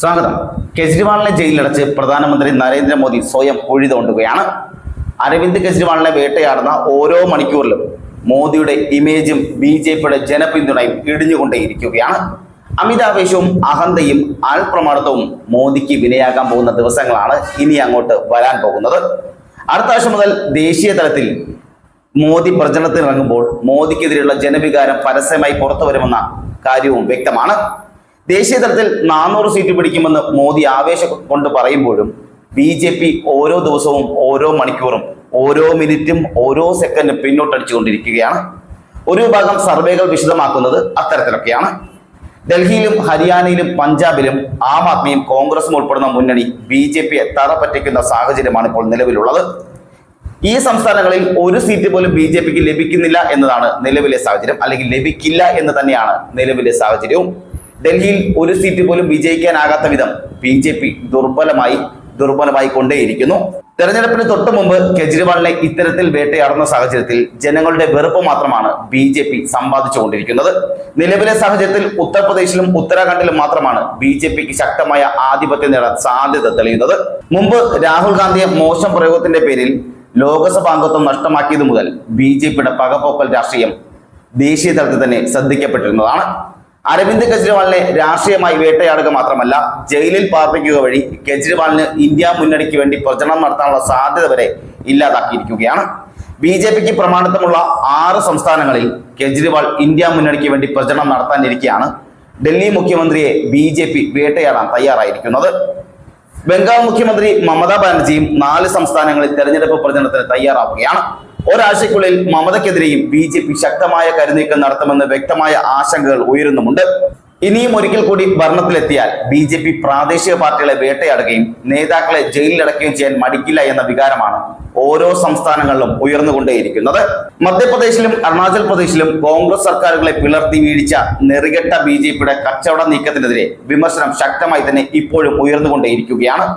സ്വാഗതം. കെജ്രിവാളിനെ ജയിലിലടച്ച് പ്രധാനമന്ത്രി നരേന്ദ്രമോദി സ്വയം കുഴി തോണ്ടുകയാണ് അരവിന്ദ് കെജ്രിവാളിനെ വേട്ടയാടുന്ന ഓരോ മണിക്കൂറിലും മോദിയുടെ ഇമേജും ബി ജെ പിയുടെ ജനപിന്തുണയും ഇടിഞ്ഞുകൊണ്ടേയിരിക്കുകയാണ്. അമിതാവേശവും അഹന്തയും ആൾപ്രമാണത്വവും മോദിക്ക് വിനയാകാൻ പോകുന്ന ദിവസങ്ങളാണ് ഇനി അങ്ങോട്ട് വരാൻ പോകുന്നത്. അടുത്ത ആഴ്ച മുതൽ ദേശീയ തലത്തിൽ മോദി പ്രചരണത്തിനിറങ്ങുമ്പോൾ മോദിക്കെതിരെയുള്ള ജനവികാരം പരസ്യമായി പുറത്തു വരുമെന്ന കാര്യവും വ്യക്തമാണ്. ദേശീയ തലത്തിൽ നാനൂറ് സീറ്റ് പിടിക്കുമെന്ന് മോദി ആവേശം കൊണ്ട് പറയുമ്പോഴും ബി ജെ പി ഓരോ ദിവസവും ഓരോ മണിക്കൂറും ഓരോ മിനിറ്റും ഓരോ സെക്കൻഡും പിന്നോട്ടടിച്ചുകൊണ്ടിരിക്കുകയാണ്. ഒരു വിഭാഗം സർവേകൾ വിശദമാക്കുന്നത് അത്തരത്തിലൊക്കെയാണ്. ഡൽഹിയിലും ഹരിയാനയിലും പഞ്ചാബിലും ആം ആദ്മിയും കോൺഗ്രസും ഉൾപ്പെടുന്ന മുന്നണി ബി ജെ പിയെ തറ പറ്റിക്കുന്ന സാഹചര്യമാണ് ഇപ്പോൾ നിലവിലുള്ളത്. ഈ സംസ്ഥാനങ്ങളിൽ ഒരു സീറ്റ് പോലും ബി ജെ പിക്ക് ലഭിക്കുന്നില്ല എന്നതാണ് നിലവിലെ സാഹചര്യം അല്ലെങ്കിൽ ലഭിക്കില്ല എന്ന് തന്നെയാണ് നിലവിലെ സാഹചര്യവും. ഡൽഹിയിൽ ഒരു സീറ്റ് പോലും വിജയിക്കാനാകാത്ത വിധം ബി ജെ പി ദുർബലമായി ദുർബലമായി കൊണ്ടേയിരിക്കുന്നു തെരഞ്ഞെടുപ്പിന് തൊട്ടു മുമ്പ് കെജ്രിവാളിനെ ഇത്തരത്തിൽ വേട്ടയാടുന്ന സാഹചര്യത്തിൽ ജനങ്ങളുടെ വെറുപ്പ് മാത്രമാണ് ബി ജെ പി സമ്പാദിച്ചുകൊണ്ടിരിക്കുന്നത്. നിലവിലെ സാഹചര്യത്തിൽ ഉത്തർപ്രദേശിലും ഉത്തരാഖണ്ഡിലും മാത്രമാണ് ബി ജെ പിക്ക് ശക്തമായ ആധിപത്യം നേടാൻ സാധ്യത തെളിയുന്നത്. മുമ്പ് രാഹുൽ ഗാന്ധിയെ മോശം പ്രയോഗത്തിന്റെ പേരിൽ ലോകസഭാംഗത്വം നഷ്ടമാക്കിയതു മുതൽ ബി ജെ പിയുടെ പകപോക്കൽ രാഷ്ട്രീയം ദേശീയ തലത്തിൽ തന്നെ ശ്രദ്ധിക്കപ്പെട്ടിരുന്നതാണ്. അരവിന്ദ് കെജ്രിവാളിനെ രാഷ്ട്രീയമായി വേട്ടയാടുക മാത്രമല്ല ജയിലിൽ പാർപ്പിക്കുക വഴി കെജ്രിവാളിന് ഇന്ത്യ മുന്നണിക്ക് വേണ്ടി പ്രചരണം നടത്താനുള്ള സാധ്യത വരെ ഇല്ലാതാക്കിയിരിക്കുകയാണ്. ബി ജെ പിക്ക് പ്രമാണിത്വമുള്ള ആറ് സംസ്ഥാനങ്ങളിൽ കെജ്രിവാൾ ഇന്ത്യ മുന്നണിക്ക് വേണ്ടി പ്രചരണം നടത്താനിരിക്കെയാണ്. ഡൽഹി മുഖ്യമന്ത്രിയെ ബി ജെ പി വേട്ടയാടാൻ തയ്യാറായിരിക്കുന്നത്. ബംഗാൾ മുഖ്യമന്ത്രി മമതാ ബാനർജിയും നാല് സംസ്ഥാനങ്ങളിൽ തെരഞ്ഞെടുപ്പ് പ്രചരണത്തിന് തയ്യാറാവുകയാണ്. ഒരാഴ്ചയ്ക്കുള്ളിൽ മമതയ്ക്കെതിരെയും ബി ജെ പി ശക്തമായ കരുനീക്കം നടത്തുമെന്ന് വ്യക്തമായ ആശങ്കകൾ ഉയരുന്നുമുണ്ട്. ഇനിയും ഒരിക്കൽ കൂടി ഭരണത്തിലെത്തിയാൽ ബി ജെ പി പ്രാദേശിക പാർട്ടികളെ വേട്ടയാടുകയും നേതാക്കളെ ജയിലിലടക്കുകയും ചെയ്യാൻ മടിക്കില്ല എന്ന വികാരമാണ് ഓരോ സംസ്ഥാനങ്ങളിലും ഉയർന്നുകൊണ്ടേയിരിക്കുന്നത്. മധ്യപ്രദേശിലും അരുണാചൽ പ്രദേശിലും കോൺഗ്രസ് സർക്കാരുകളെ പിളർത്തി വീഴ്ച നെറികെട്ട ബി ജെ പിയുടെ കച്ചവട നീക്കത്തിനെതിരെ വിമർശനം ശക്തമായി തന്നെ ഇപ്പോഴും ഉയർന്നുകൊണ്ടേയിരിക്കുകയാണ്.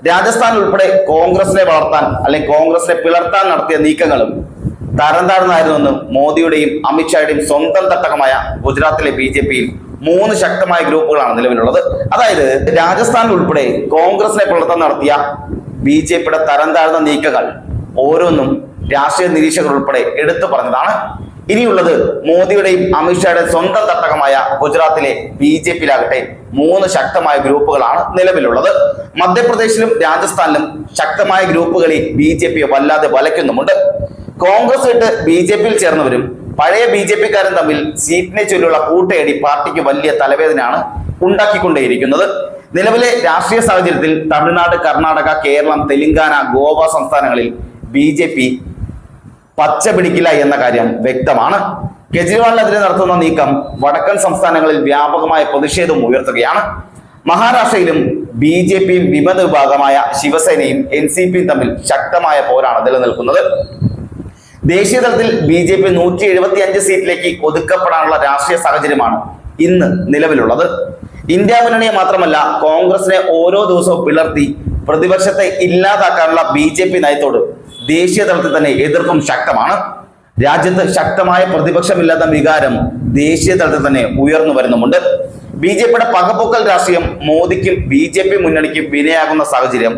രാജസ്ഥാൻ ഉൾപ്പെടെ കോൺഗ്രസിനെ വളർത്താൻ അല്ലെങ്കിൽ കോൺഗ്രസിനെ പിളർത്താൻ നടത്തിയ നീക്കങ്ങളും തരം താഴ്ന്നായിരുന്നെന്ന് മോദിയുടെയും അമിത്ഷായുടെയും സ്വന്തം തട്ടകമായ ഗുജറാത്തിലെ ബി ജെ പിയിൽ മൂന്ന് ശക്തമായ ഗ്രൂപ്പുകളാണ് നിലവിലുള്ളത്. അതായത് രാജസ്ഥാനിൽ ഉൾപ്പെടെ കോൺഗ്രസിനെ പിളർത്താൻ നടത്തിയ ബി ജെ പിയുടെ തരം താഴ്ന്ന നീക്കങ്ങൾ ഓരോന്നും രാഷ്ട്രീയ നിരീക്ഷകർ ഉൾപ്പെടെ എടുത്തു പറഞ്ഞതാണ്. ഇനിയുള്ളത് മോദിയുടെയും അമിത്ഷായുടെ സ്വന്തം തട്ടകമായ ഗുജറാത്തിലെ ബി ജെ പിയിലാകട്ടെ മൂന്ന് ശക്തമായ ഗ്രൂപ്പുകളാണ് നിലവിലുള്ളത്. മധ്യപ്രദേശിലും രാജസ്ഥാനിലും ശക്തമായ ഗ്രൂപ്പുകളിൽ ബി ജെ പിയെ വല്ലാതെ വലയ്ക്കുന്നുമുണ്ട്. കോൺഗ്രസ് ഇട്ട് ബി ജെ പിയിൽ ചേർന്നവരും പഴയ ബി ജെ പിക്കാരും തമ്മിൽ സീറ്റിനെ ചൊല്ലിയുള്ള കൂട്ടയടി പാർട്ടിക്ക് വലിയ തലവേദനയാണ് ഉണ്ടാക്കിക്കൊണ്ടേയിരിക്കുന്നത്. നിലവിലെ രാഷ്ട്രീയ സാഹചര്യത്തിൽ തമിഴ്നാട് കർണാടക കേരളം തെലങ്കാന ഗോവ സംസ്ഥാനങ്ങളിൽ ബി ജെ പി പച്ച പിടിക്കില്ല എന്ന കാര്യം വ്യക്തമാണ്. കെജ്രിവാളിനെതിരെ നടത്തുന്ന നീക്കം വടക്കൻ സംസ്ഥാനങ്ങളിൽ വ്യാപകമായ പ്രതിഷേധം ഉയർത്തുകയാണ്. മഹാരാഷ്ട്രയിലും ബി ജെ പിയും വിമത വിഭാഗമായ ശിവസേനയും എൻ സി പിയും തമ്മിൽ ശക്തമായ പോരാണ് നിലനിൽക്കുന്നത്. ദേശീയ തലത്തിൽ ബി ജെ പി നൂറ്റി എഴുപത്തി അഞ്ച് സീറ്റിലേക്ക് ഒതുക്കപ്പെടാനുള്ള രാഷ്ട്രീയ സാഹചര്യമാണ് ഇന്ന് നിലവിലുള്ളത്. ഇന്ത്യ മുന്നണിയെ മാത്രമല്ല കോൺഗ്രസിനെ ഓരോ ദിവസവും പിളർത്തി പ്രതിപക്ഷത്തെ ഇല്ലാതാക്കാനുള്ള ബി ജെ പി നയത്തോട് ദേശീയ തലത്തിൽ തന്നെ എതിർപ്പും ശക്തമാണ്. രാജ്യത്ത് ശക്തമായ പ്രതിപക്ഷമില്ലാത്ത വികാരം ദേശീയ തലത്തിൽ തന്നെ ഉയർന്നു വരുന്നുമുണ്ട്. ബി ജെ പിയുടെ പകപ്പൊക്കൽ രാഷ്ട്രീയം മോദിക്കും ബി ജെ പി മുന്നണിക്കും വിനയാകുന്ന സാഹചര്യം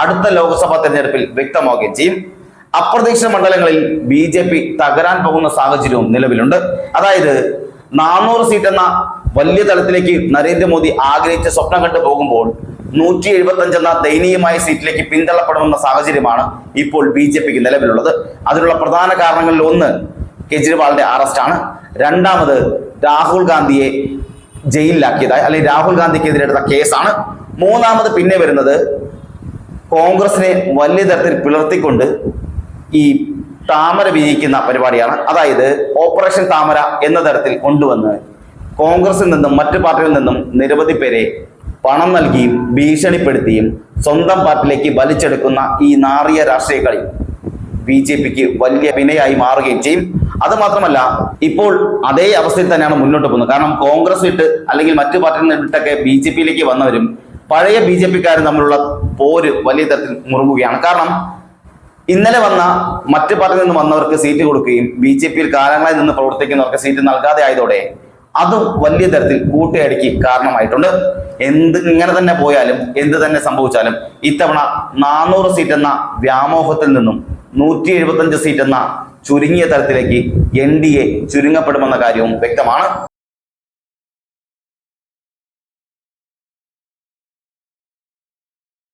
അടുത്ത ലോക്സഭാ തെരഞ്ഞെടുപ്പിൽ വ്യക്തമാവുകയും ചെയ്യും. അപ്രതീക്ഷിത മണ്ഡലങ്ങളിൽ ബി ജെ പി തകരാൻ പോകുന്ന സാഹചര്യവും നിലവിലുണ്ട്. അതായത് നാനൂറ് സീറ്റ് എന്ന വലിയ തലത്തിലേക്ക് നരേന്ദ്രമോദി ആഗ്രഹിച്ച സ്വപ്നം കണ്ടു പോകുമ്പോൾ നൂറ്റി എഴുപത്തി അഞ്ചെന്ന ദയനീയമായ സീറ്റിലേക്ക് പിന്തള്ളപ്പെടുമെന്ന സാഹചര്യമാണ് ഇപ്പോൾ ബി ജെ പിക്ക് നിലവിലുള്ളത്. അതിനുള്ള പ്രധാന കാരണങ്ങളിൽ ഒന്ന് കെജ്രിവാളിന്റെ അറസ്റ്റാണ്. രണ്ടാമത് രാഹുൽ ഗാന്ധിയെ ജയിലിലാക്കിയതായി അല്ലെങ്കിൽ രാഹുൽ ഗാന്ധിക്കെതിരെ എടുത്ത കേസാണ്. മൂന്നാമത് പിന്നെ വരുന്നത് കോൺഗ്രസിനെ വലിയ തരത്തിൽ പിളർത്തിക്കൊണ്ട് ഈ താമര വിജയിക്കുന്ന പരിപാടിയാണ്. അതായത് ഓപ്പറേഷൻ താമര എന്ന തരത്തിൽ കൊണ്ടുവന്ന് കോൺഗ്രസിൽ നിന്നും മറ്റു പാർട്ടികളിൽ നിന്നും നിരവധി പേരെ പണം നൽകിയും ഭീഷണിപ്പെടുത്തിയും സ്വന്തം പാർട്ടിയിലേക്ക് വലിച്ചെടുക്കുന്ന ഈ നാറിയ രാഷ്ട്രീയ കളി ബി ജെ പിക്ക് വലിയ വിനയായി മാറുകയും ചെയ്യും. അത് മാത്രമല്ല ഇപ്പോൾ അതേ അവസ്ഥയിൽ തന്നെയാണ് മുന്നോട്ട് പോകുന്നത്. കാരണം കോൺഗ്രസ് ഇട്ട് അല്ലെങ്കിൽ മറ്റു പാർട്ടിയിൽ നിന്നിട്ടൊക്കെ ബി ജെ പിയിലേക്ക് വന്നവരും പഴയ ബി ജെ പിക്കാരും തമ്മിലുള്ള പോര് വലിയ തരത്തിൽ മുറുകുകയാണ്. കാരണം ഇന്നലെ വന്ന മറ്റു പാർട്ടിയിൽ നിന്ന് വന്നവർക്ക് സീറ്റ് കൊടുക്കുകയും ബി ജെ പിയിൽ കാലങ്ങളായി നിന്ന് പ്രവർത്തിക്കുന്നവർക്ക് സീറ്റ് നൽകാതെ ആയതോടെ അതും വലിയ തരത്തിൽ കൂട്ടിയടിക്ക് കാരണമായിട്ടുണ്ട്. എന്ത് ഇങ്ങനെ തന്നെ പോയാലും എന്ത് തന്നെ സംഭവിച്ചാലും ഇത്തവണ നാനൂറ് സീറ്റ് എന്ന വ്യാമോഹത്തിൽ നിന്നും നൂറ്റി എഴുപത്തഞ്ച് സീറ്റ് എന്ന ചുരുങ്ങിയ തരത്തിലേക്ക് എൻ ഡി എ ചുരുങ്ങപ്പെടുമെന്ന കാര്യവും വ്യക്തമാണ്.